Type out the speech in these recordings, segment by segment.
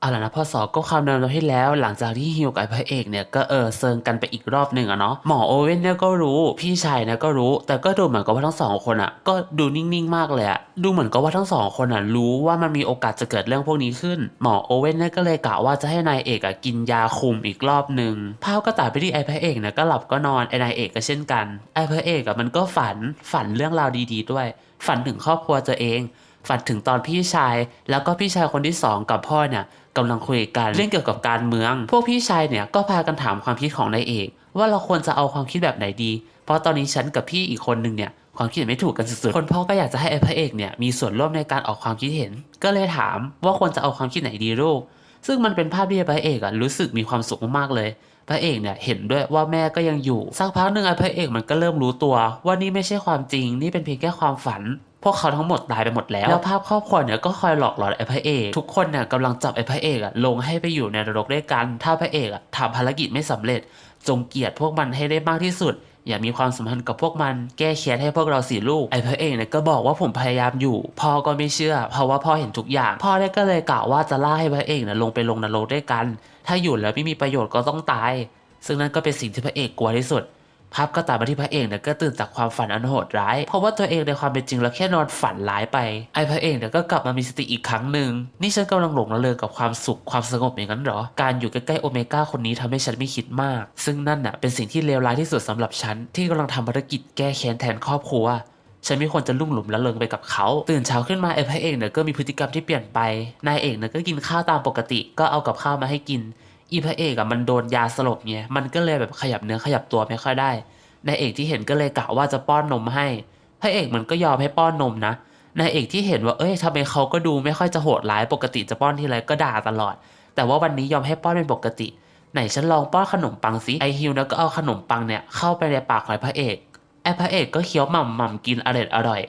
เอาล่ะนะพ่อสอก็ความเดิมเราให้แล้ว หลังจากที่ฮิวกับไอ้พระเอกเนี่ยก็เออเซิงกันไปอีกรอบหนึ่งอะเนาะหมอโอเว่นเนี่ยก็รู้พี่ชายเนี่ยก็รู้ แต่ก็ดูเหมือนกับว่าทั้งสองคนอะก็ดูนิ่งๆมากเลยอะดูเหมือนกับว่าทั้งสองคนอะรู้ว่ามันมีโอกาสจะเกิดเรื่องพวกนี้ขึ้น หมอโอเว่นเนี่ยก็เลยกะว่าจะให้นายเอกอะกินยาคุมอีกรอบหนึ่งภาพก็ตัดไปที่ไอ้พระเอกเนี่ยก็หลับก็นอนไอ้นายเอกก็เช่นกันไอ้พระเอกอะมันก็ฝันฝันเรื่องราวดี ๆ ด้วย ฝันถึงครอบครัวตัวเอง ฝันถึงตอนพี่ชาย แล้วก็พี่ชายคนที่สองกับพ่อเนี่ยกำลังคุยกันเรื่องเกี่ยวกับการเมือง พวกพี่ชายเนี่ยก็พากันถามความคิดของนายเอก ว่าเราควรจะเอาความคิดแบบไหนดี เพราะตอนนี้ฉันกับพี่อีกคนหนึ่งเนี่ยความคิดเห็นไม่ถูกกันสุดๆ คนพ่อก็อยากจะให้ไอ้พระเอกเนี่ยมีส่วนร่วมในการออกความคิดเห็น ก็เลยถามว่าควรจะเอาความคิดไหนดีลูก ซึ่งมันเป็นภาพที่พระเอกอะรู้สึกมีความสุขมากๆเลย พระเอกเนี่ยเห็นด้วยว่าแม่ก็ยังอยู่ สักพักหนึ่งไอ้พระเอกมันก็เริ่มรู้ตัว ว่านี่ไม่ใช่ความจริง นี่เป็นเพียงแค่ความฝัน พวกเขาทั้งหมดตายไปหมดแล้ว แล้วภาพครอบครัวเนี่ยก็คอยหลอกหลอนไอ้พระเอก ทุกคนเนี่ยกำลังจับไอ้พระเอกอะลงให้ไปอยู่ในนรกด้วยกัน ถ้าพระเอกอะทำภารกิจไม่สำเร็จ จงเกลียดพวกมันให้ได้มากที่สุด อย่ามีความสัมพันธ์กับพวกมัน แก้แค้นให้พวกเราสี่ลูก ไอ้พระเอกเนี่ยก็บอกว่าผมพยายามอยู่ พ่อก็ไม่เชื่อ เพราะว่าพ่อเห็นทุกอย่าง พ่อเนี่ยก็เลยกล่าวว่าจะล่าให้พระเอกเนี่ยลงไปลงนรกด้วยกัน ถ้าอยู่แล้วไม่มีประโยชน์ก็ต้องตาย ซึ่งนั่นก็เป็นสิ่งที่พระเอกกลัวที่สุด ภาพก็ตัดมาที่พระเอกเนี่ยก็ตื่นจากความฝันอันโหดร้าย เพราะว่าตัวเองในความเป็นจริงแล้วแค่นอนฝันร้ายไป ไอ้พระเอกเนี่ยก็กลับมามีสติอีกครั้งหนึ่งนี่ฉันกำลังหลงระเริงกับความสุขความสงบอย่างนั้นเหรอ การอยู่ใกล้ๆโอเมก้าคนนี้ทำให้ฉันไม่คิดมาก ซึ่งนั่นน่ะเป็นสิ่งที่เลวร้ายที่สุดสำหรับฉันที่กำลังทำภารกิจแก้แค้นแทนครอบครัวฉันไม่ควรจะลุ่มหลุมละเลงไปกับเขา ตื่นเช้าขึ้นมาไอ้พระเอกเนี่ยก็มีพฤติกรรมที่เปลี่ยนไป นายเอกเนี่ยก็กินข้าวตามปกติ ก็เอากับข้าวมาให้กิน อีพระเอกอะมันโดนยาสลบไงมันก็เลยแบบขยับเนื้อขยับตัวไม่ค่อยได้นายเอกที่เห็นก็เลยกะว่าจะป้อนนมให้ พระเอกมันก็ยอมให้ป้อนนมนะนายเอกที่เห็นว่าเอ้ยทำไมเขาก็ดูไม่ค่อยจะโหดร้ายปกติจะป้อนทีไรก็ด่าตลอด แต่ว่าวันนี้ยอมให้ป้อนเป็นปกติ ไหนฉันลองป้อนขนมปังสิไอฮิวนะก็เอาขนมปังเนี่ยเข้าไปในปากของพระเอกไอพระเอกก็เคี้ยวหม่ำหม่ำกินอร่อยอร่อย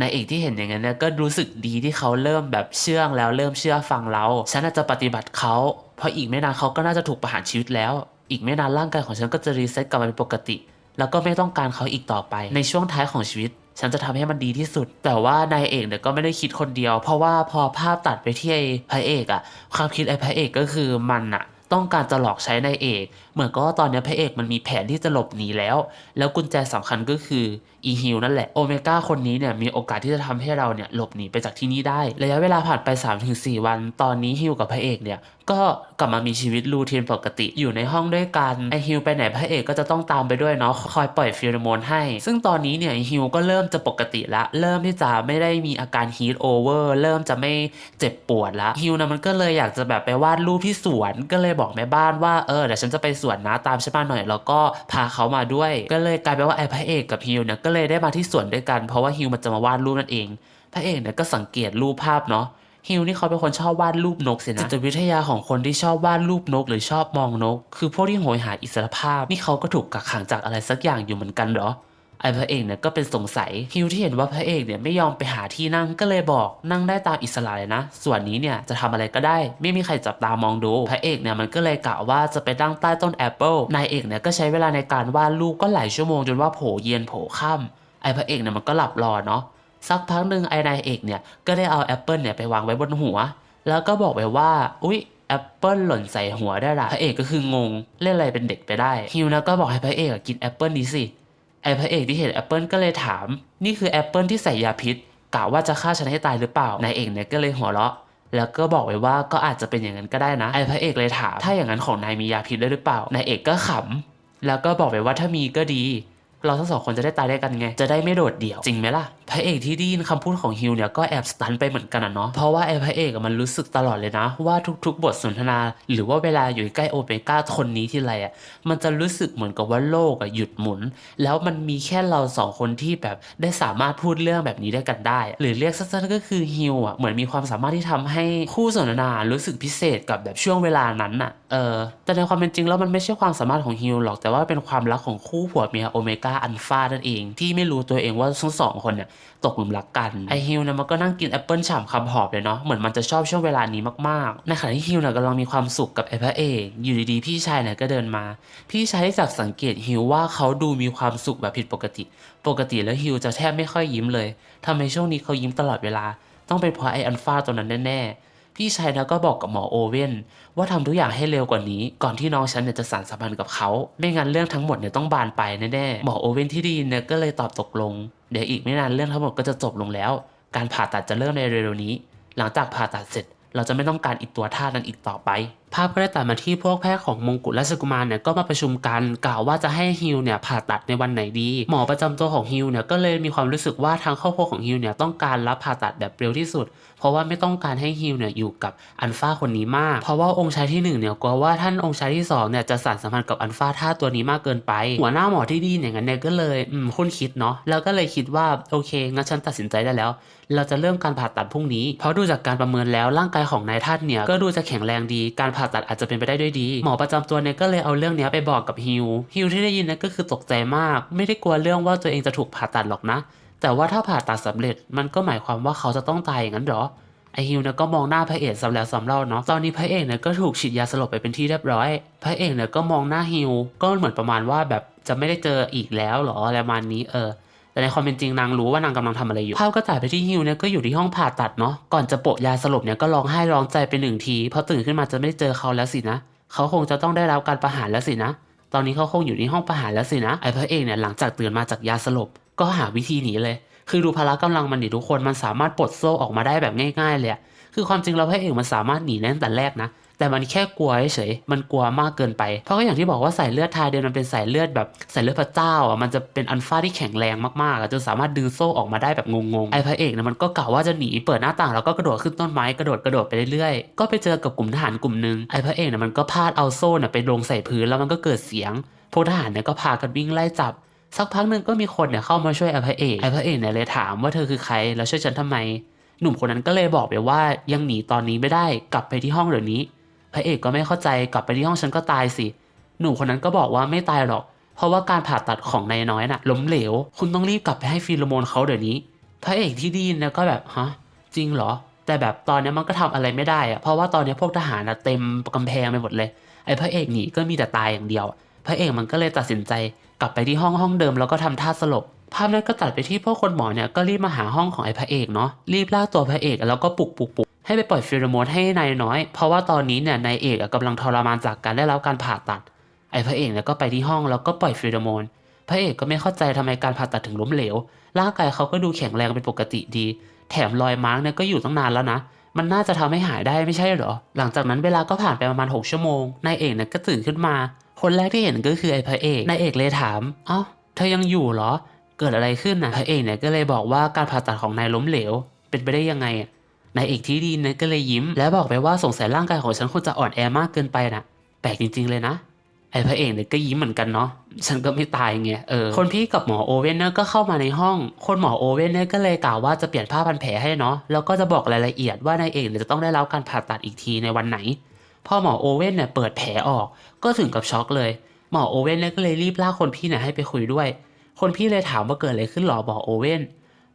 นายเอกที่เห็นอย่างนั้นเนี่ยก็รู้สึกดีที่เขาเริ่มแบบเชื่องแล้วเริ่มเชื่อฟังเราฉันอาจจะปฏิบัติเขาเพราะอีกไม่นานเขาก็น่าจะถูกประหารชีวิตแล้ว อีกไม่นานร่างกายของฉันก็จะรีเซ็ตกลับมาเป็นปกติ แล้วก็ไม่ต้องการเขาอีกต่อไป ในช่วงท้ายของชีวิต ฉันจะทำให้มันดีที่สุด แต่ว่านายเอกเนี่ยก็ไม่ได้คิดคนเดียว เพราะว่าพอภาพตัดไปที่ไอ้พระเอกอะความคิดไอ้พระเอกก็คือมันอะ ต้องการจะหลอกใช้นายเอก เหมือนก็ตอนนี้พระเอกมันมีแผนที่จะหลบหนีแล้ว แล้วกุญแจสำคัญก็คืออีฮิวนั่นแหละโอเมก้าคนนี้เนี่ยมีโอกาสที่จะทำให้เราเนี่ยหลบหนีไปจากที่นี่ได้ ระยะเวลาผ่านไป 3-4 วัน ตอนนี้ฮิวกับพระเอกเนี่ยก็กลับมามีชีวิตรูทีนปกติอยู่ในห้องด้วยกันไอฮิวไปไหนพระเอกก็จะต้องตามไปด้วยเนาะคอยปล่อยฟีโรโมนให้ ซึ่งตอนนี้เนี่ยฮิวก็เริ่มจะปกติละเริ่มที่จะไม่ได้มีอาการฮีทโอเวอร์เริ่มจะไม่เจ็บปวดละฮิวนะมันก็เลยอยากจะแบบไปวาดรูปที่สวนก็เลยบอกแม่บ้านว่าเออเดี๋ยวฉันจะไปสวนนะตามฉันมาหน่อยแล้วก็พาเขามาด้วย ก็เลยกลายเป็นว่าไอพระเอกกับฮิวเนี่ยก็เลยได้มาที่สวนด้วยกันเพราะว่าฮิวมันจะมาวาดรูปนั่นเองพระเอกเนี่ยก็สังเกตรูปภาพเนาะ ฮิวนี่เขาเป็นคนชอบวาดรูปนกสินะจิตวิทยาของคนที่ชอบวาดรูปนก หรือชอบมองนก คือพวกที่โหยหาอิสรภาพ นี่เขาก็ถูกกักขังจากอะไรสักอย่างอยู่เหมือนกันเหรอไอ้พระเอกเนี่ยก็เป็นสงสัยฮิวที่เห็นว่าพระเอกเนี่ยไม่ยอมไปหาที่นั่งก็เลยบอกนั่งได้ตามอิสระเลยนะ ส่วนนี้เนี่ยจะทำอะไรก็ได้ ไม่มีใครจับตามองดูพระเอกเนี่ยมันก็เลยกะว่าจะไปนั่งใต้ต้นแอปเปิลนายเอกเนี่ยก็ใช้เวลาในการวาดรูปก็หลายชั่วโมงจนว่าโผเย็นโผค่ำไอ้พระเอกเนี่ยมันก็หลับรอเนาะ สักพักหนึ่งไอ้นายเอกเนี่ยก็ได้เอาแอปเปิลเนี่ยไปวางไว้บนหัว แล้วก็บอกไปว่า อุ๊ยแอปเปิลหล่นใส่หัวได้ละพระเอกก็คืองงเล่นอะไรเป็นเด็กไปได้ฮิวนะก็บอกให้พระเอกกินแอปเปิลนี้สิไอ้พระเอกที่เห็นแอปเปิลก็เลยถาม นี่คือแอปเปิลที่ใส่ยาพิษกะว่าจะฆ่าฉันให้ตายหรือเปล่านายเอกเนี่ยก็เลยหัวเราะแล้วก็บอกไว้ว่าก็อาจจะเป็นอย่างนั้นก็ได้นะ ไอ้พระเอกเลยถามถ้าอย่างนั้นของนายมียาพิษด้วยหรือเปล่านายเอกก็ขำแล้วก็บอกไปว่าถ้ามีก็ดี เราทั้งสองคนจะได้ตายด้วยกันไง จะได้ไม่โดดเดี่ยวจริงไหมล่ะพระเอกที่ได้ยินคำพูดของฮิวเนี่ยก็แอบสตันไปเหมือนกันอะเนาะเพราะว่าไอ้พระเอกมันรู้สึกตลอดเลยนะ ว่าทุกๆ บทสนทนา หรือว่าเวลาอยู่ใกล้โอเมก้าคนนี้ที่ไรอะมันจะรู้สึกเหมือนกับว่าโลกอะหยุดหมุน แล้วมันมีแค่เราสองคนที่แบบได้สามารถพูดเรื่องแบบนี้ได้กันได้ หรือเรียกสั้นๆก็คือฮิวอะเหมือนมีความสามารถที่ทำให้คู่สนทนารู้สึกพิเศษกับแบบช่วงเวลานั้นอะเออแต่ในความเป็นจริงแล้วมันไม่ใช่ความสามารถของฮิวหรอกแต่ว่าเป็นความรักของคู่ผัวเมียโอเมก้าอันฟานั่นเอง ที่ไม่รู้ตัวเองว่าทั้งสองคนเนี่ยตกหลุมรักกันไอฮิวเนี่ยมันก็นั่งกินแอปเปิลฉ่ำคำหอบเลยเนาะเหมือนมันจะชอบช่วงเวลานี้มากๆในขณะที่ฮิวเนี่ยกำลังมีความสุขกับไอพระเอกอยู่ดีๆพี่ชายเนี่ยก็เดินมา พี่ชายได้จับสังเกตฮิวว่าเขาดูมีความสุขแบบผิดปกติ ปกติแล้วฮิวจะแทบไม่ค่อยยิ้มเลยทำไมช่วงนี้เขายิ้มตลอดเวลา ต้องเป็นเพราะไออันฟาตัวนั้นแน่ๆ พี่ชายนะก็บอกกับหมอโอเว่นว่าทำทุกอย่างให้เร็วกว่านี้ ก่อนที่น้องฉันเนี่ยจะสานสัมพันธ์กับเขา ไม่งั้นเรื่องทั้งหมดเนี่ยต้องบานไปแน่ๆหมอโอเว่นที่ดีเนี่ยก็เลยตอบตกลง เดี๋ยวอีกไม่นานเรื่องทั้งหมดก็จะจบลงแล้ว การผ่าตัดจะเริ่มในเร็วๆนี้ หลังจากผ่าตัดเสร็จ เราจะไม่ต้องการอีกตัวท่านั้นอีกต่อไป ภาพก็ได้ตัดมาที่พวกแพทย์ของมงกุฎราชกุมารเนี่ยก็มาประชุมกันกล่าวว่าจะให้ฮิวเนี่ยผ่าตัดในวันไหนดี หมอประจำตัวของฮิวเนี่ยก็เลยมีความรู้สึกว่าทางครอบครัวของฮิวเนี่ยต้องการรับผ่าตัดแบบเร็วที่สุด เพราะว่าไม่ต้องการให้ฮิวเนี่ยอยู่กับอันฟ้าคนนี้มาก เพราะว่าองค์ชายที่หนึ่งเนี่ยกลัวว่าท่านองค์ชายที่สองเนี่ยจะสานสัมพันธ์กับอันฟ้าท่าตัวนี้มากเกินไป หัวหน้าหมอที่ดีอย่างนั้นเนี่ยก็เลยอืมคุ้นคิดเนาะแล้วก็เลยคิดว่าโอเคงั้นฉันตัดสินใจได้แล้ว เราจะเริ่มการผ่าตัดพรุ่งนี้ เพราะดูจากการประเมินแล้วร่างกายของนายท่านเนี่ยก็ดูจะแข็งแรงดีการผ่าาตัดอาจจะเป็นไปได้ด้วยดี หมอประจำตัวเนี่ยก็เลยเอาเรื่องนี้ไปบอกกับฮิวฮิวที่ได้ยินนี่ยก็คือตกใจมาก ไม่ได้กลัวเรื่องว่าตัวเองจะถูกผ่าตัดหรอกนะ แต่ว่าถ้าผ่าตัดสำเร็จมันก็หมายความว่าเขาจะต้องตายอย่างนั้นหรอไอฮิวเนี่ยก็มองหน้าพระเอกซ้ำแล้วซ้ำเล่าเนาะ ตอนนี้พระเอกเนี่ยก็ถูกฉีดยาสลบไปเป็นที่เรียบร้อย พระเอกเนี่ยก็มองหน้าฮิวก็เหมือนประมาณว่าแบบจะไม่ได้เจออีกแล้วหรออะไรประมาณนี้เออ แต่ในความเป็นจริงนางรู้ว่านางกำลังทำอะไรอยู่ภาพก็ตัดไปที่ฮิวเนี่ยก็อยู่ที่ห้องผ่าตัดเนาะก่อนจะโปะยาสลบเนี่ยก็ร้องไห้ร้องใจไปหนึ่งทีพอตื่นขึ้นมาจะไม่ได้เจอเขาแล้วสินะ เขาคงจะต้องได้รับการประหารแล้วสินะ ตอนนี้เขาคงอยู่ที่ห้องประหารแล้วสินะไอ้พระเอกเนี่ยหลังจากตื่นมาจากยาสลบ ก็หาวิธีหนีเลย คือดูพละกำลังมันดิทุกคนมันสามารถปลดโซ่ออกมาได้แบบง่าย ๆเลยคือความจริงเราพระเอกมันสามารถหนีได้ตั้งแต่แรกนะ แต่มันแค่กลัวเฉยมันกลัวมากเกินไป เพราะก็อย่างที่บอกว่าสายเลือดทายเดนมันเป็นสายเลือดแบบสายเลือดพระเจ้าอะมันจะเป็นอันฟ้าที่แข็งแรงมากๆอะจนสามารถดึงโซ่ออกมาได้แบบงงๆไอ้พระเอกเนี่ยมันก็กล่าวว่าจะหนีเปิดหน้าต่างแล้วก็กระโดดขึ้นต้นไม้กระโดดกระโดดไปเรื่อยๆก็ไปเจอกับกลุ่มทหารกลุ่มหนึ่งไอ้พระเอกเนี่ยมันก็พลาดเอาโซ่เนี่ยไปลงใส่พื้นแล้วมันก็เกิดเสียงพวกทหารเนี่ยก็พากันวิ่งไล่จับสักพักหนึ่งก็มีคนเนี่ยเข้ามาช่วยไอ้พระเอกไอ้พระเอกเนี่ยเลยถามว่าเธอคือใครแล้วช่วยฉันทำไม หนุ่มคนนั้นก็เลยบอกไปว่ายังหนีตอนนี้ไม่ได้กลับไปที่ห้องเดี๋ยวนี้ พระเอกก็ไม่เข้าใจกลับไปที่ห้องฉันก็ตายสิ หนุ่มคนนั้นก็บอกว่าไม่ตายหรอก เพราะว่าการผ่าตัดของนายน้อยน่ะล้มเหลว คุณต้องรีบกลับไปให้ฟีโรโมนเขาเดี๋ยวนี้ พระเอกที่ไดีนเนี่ยก็แบบฮะจริงเหรอ แต่แบบตอนนี้มันก็ทำอะไรไม่ได้อะเพราะว่าตอนนี้พวกทหารน่ะเต็มกำแพงไปหมดเลย ไอ้พระเอกหนีก็มีแต่ตายอย่างเดียว พระเอกมันก็เลยตัดสินใจกลับไปที่ห้องห้องเดิมแล้วก็ทำท่าสลบภาพนั้นก็ตัดไปที่พวกคนหมอเนี่ยก็รีบมาหาห้องของไอ้พระเอกเนาะรีบลากตัวพระเอกแล้วก็ปลุกปลุกปลุก ให้ไปปล่อยฟีโรโมนให้นายน้อย เพราะว่าตอนนี้เนี่ยนายเอกกำลังทรมานจากการได้รับการผ่าตัด ไอ้พระเอกเนี่ยก็ไปที่ห้องแล้วก็ปล่อยฟีโรโมน พระเอกก็ไม่เข้าใจทำไมการผ่าตัดถึงล้มเหลว ร่างกายเขาก็ดูแข็งแรงเป็นปกติดี แถมรอยมาร์กเนี่ยก็อยู่ตั้งนานแล้วนะ มันน่าจะทำให้หายได้ไม่ใช่เหรอ หลังจากนั้นเวลาก็ผ่านไปประมาณ 6 ชั่วโมง นายเอกเนี่ยก็ตื่นขึ้นมา คนแรกที่เห็นก็คือไอ้พระเอก นายเอกเลยถาม เอ้า เธอยังอยู่เหรอ เกิดอะไรขึ้นนะพระเอกเนี่ยก็เลยบอกว่าการผ่าตัดของนายล้มเหลว เป็นไปได้ยังไง นายเอกที่ดีเนี่ยก็เลยยิ้ม และบอกไปว่าสงสัยร่างกายของฉันคงจะอ่อนแอมากเกินไปนะแปลกจริง ๆ เลยนะไอ้พระเอกเนี่ยก็ยิ้มเหมือนกันเนาะ ฉันก็ไม่ตายไง เออ คนพี่กับหมอโอเว่นเนี่ยก็เข้ามาในห้อง คนหมอโอเว่นเนี่ยก็เลยกล่าวว่าจะเปลี่ยนผ้าพันแผลให้เนาะ แล้วก็จะบอกรายละเอียดว่านายเอกเนี่ยจะต้องได้รับการผ่าตัดอีกทีในวันไหน พอหมอโอเว่นเนี่ยเปิดแผลออก ก็ถึงกับช็อกเลย หมอโอเว่นเนี่ยก็เลยรีบลากคนพี่เนี่ยให้ไปคุยด้วย คนพี่เลยถามว่าเกิดอะไรขึ้นหรอหมอโอเว่น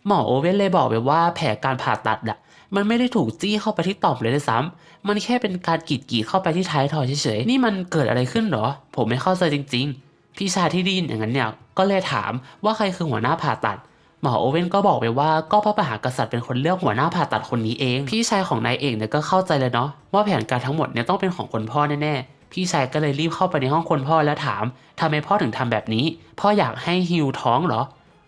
หมอโอเว่นเลยบอกไปว่าแผลการผ่าตัดอะ มันไม่ได้ถูกจี้เข้าไปที่ต่อมเลยด้วยซ้ำมันแค่เป็นการกรีดกีดเข้าไปที่ท้ายทอยเฉยๆ นี่มันเกิดอะไรขึ้นเหรอ ผมไม่เข้าใจจริง ๆ พี่ชายที่ไดีนอย่างนั้นเนี่ยก็เลยถามว่าใครคือหัวหน้าผ่าตัดหมอโอเว่นก็บอกไปว่าก็พระมหากษัตริย์เป็นคนเลือกหัวหน้าผ่าตัดคนนี้เอง พี่ชายของนายเอกเนี่ยก็เข้าใจเลยเนาะว่าแผนการทั้งหมดเนี่ยต้องเป็นของคนพ่อแน่ๆ พี่ชายก็เลยรีบเข้าไปในห้องคนพ่อแล้วถามทำไมพ่อถึงทำแบบนี้ พ่ออยากให้ฮิวท้องเหรอ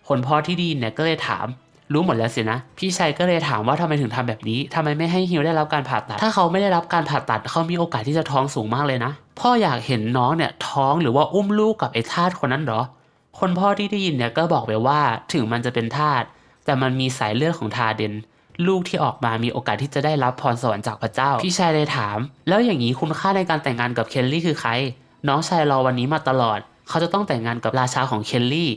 คนพ่อที่ดีนเนี่ยก็เลยถาม รู้หมดแล้วสินะ พี่ชายก็เลยถามว่าทำไมถึงทำแบบนี้ทำไมไม่ให้ฮิวได้รับการผ่าตัด ถ้าเขาไม่ได้รับการผ่าตัดเขามีโอกาสที่จะท้องสูงมากเลยนะ พ่ออยากเห็นน้องเนี่ยท้องหรือว่าอุ้มลูกกับไอ้ทาสคนนั้นเหรอ คนพ่อที่ได้ยินเนี่ยก็บอกไปว่าถึงมันจะเป็นทาสแต่มันมีสายเลือดของทาเดนลูกที่ออกมามีโอกาสที่จะได้รับพรสวรรค์จากพระเจ้า พี่ชายเลยถาม แล้วอย่างนี้คุณค่าในการแต่งงานกับเคนลี่คือใคร น้องชายรอวันนี้มาตลอด เขาจะต้องแต่งงานกับราชาของเคนลี่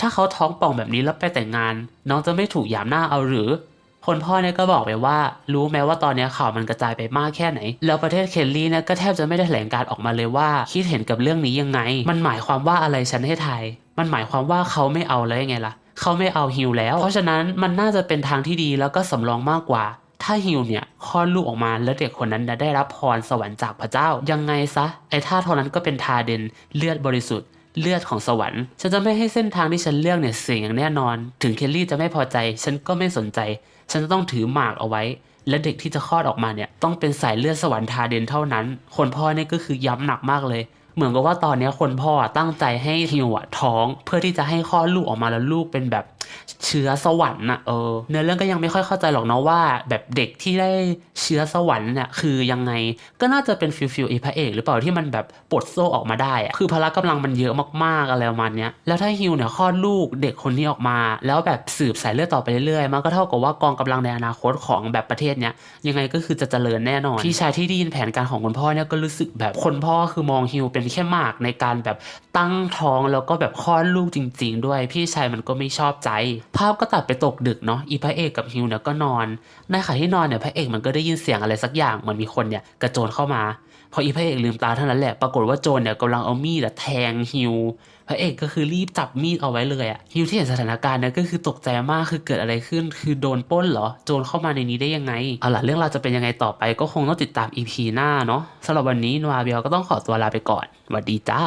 ถ้าเขาท้องป่องแบบนี้แล้วไปแต่งงาน น้องจะไม่ถูกหยามหน้าเอาหรือ คนพ่อเนี่ยก็บอกไปว่า รู้แม้ว่าตอนนี้ข่าวมันกระจายไปมากแค่ไหน แล้วประเทศเคนลี่เนี่ยก็แทบจะไม่ได้แถลงการออกมาเลยว่า คิดเห็นกับเรื่องนี้ยังไง มันหมายความว่าอะไรฉันให้ทย มันหมายความว่าเขาไม่เอาแล้วยังไงล่ะ เขาไม่เอาฮิวแล้ว เพราะฉะนั้นมันน่าจะเป็นทางที่ดีแล้วก็สำรองมากกว่าถ้าฮิวเนี่ยคลอดลูกออกมาแล้วเด็กคนนั้นได้รับพรสวรรค์จากพระเจ้า ยังไงซะ ไอ้ท่าท่านั้นก็เป็นทาเดนเลือดบริสุทธิ์ เลือดของสวรรค์ ฉันจะไม่ให้เส้นทางที่ฉันเลือกเนี่ยเสี่ยงอย่างแน่นอน ถึงเคลลี่จะไม่พอใจ ฉันก็ไม่สนใจ ฉันจะต้องถือหมากเอาไว้ และเด็กที่จะคลอดออกมาเนี่ย ต้องเป็นสายเลือดสวรรค์ทาเดนเท่านั้น คนพ่อเนี่ยก็คือย้ำหนักมากเลย เหมือนกับว่าตอนนี้คนพ่อตั้งใจให้ฮิวอะท้อง เพื่อที่จะให้คลอดลูกออกมาแล้วลูกเป็นแบบ เชื้อสวรรค์น่ะเออเนื้อเรื่องก็ยังไม่ค่อยเข้าใจหรอกเนาะว่าแบบเด็กที่ได้เชื้อสวรรค์เนี่ยคือยังไงก็น่าจะเป็นฟิลฟิลไอพระเอกหรือเปล่าที่มันแบบปลดโซ่ออกมาได้อะคือพละกำลังมันเยอะมากๆอะไรประมาณเนี้ยแล้วถ้าฮิวเนี่ยคลอดลูกเด็กคนนี้ออกมา แล้วแบบสืบสายเลือดต่อไปเรื่อยๆมันก็เท่ากับว่ากองกำลังในอนาคตของแบบประเทศเนี้ยยังไงก็คือจะเจริญแน่นอนพี่ชายที่ได้ยินแผนการของคุณพ่อเนี่ยก็รู้สึกแบบคนพ่อคือมองฮิวเป็นแค่มากในการแบบตั้งท้องแล้วก็แบบคลอดลูกจริง ๆ ด้วยพี่ชายมันก็ไม่ชอบใจภาพก็ตัดไปตกดึกเนาะอีพระเอกกับฮิวเนี่ยก็นอนในขณะที่นอนเนี่ยพระเอกมันก็ได้ยินเสียงอะไรสักอย่างเหมือนมีคนเนี่ยกระโจนเข้ามาพออีพระเอกลืมตาเท่านั้นแหละปรากฏว่าโจรเนี่ยกำลังเอามีดอะแทงฮิวพระเอกก็คือรีบจับมีดเอาไว้เลยอะฮิวที่เห็นสถานการณ์เนี่ยก็คือตกใจมากคือเกิดอะไรขึ้น คือโดนป้นเหรอ โจรเข้ามาในนี้ได้ยังไงเอาล่ะเรื่องราวจะเป็นยังไงต่อไปก็คงต้องติดตาม EP หน้าเนาะสำหรับวันนี้นวาเบลก็ต้องขอตัวลาไปก่อนสวัสดีจ้า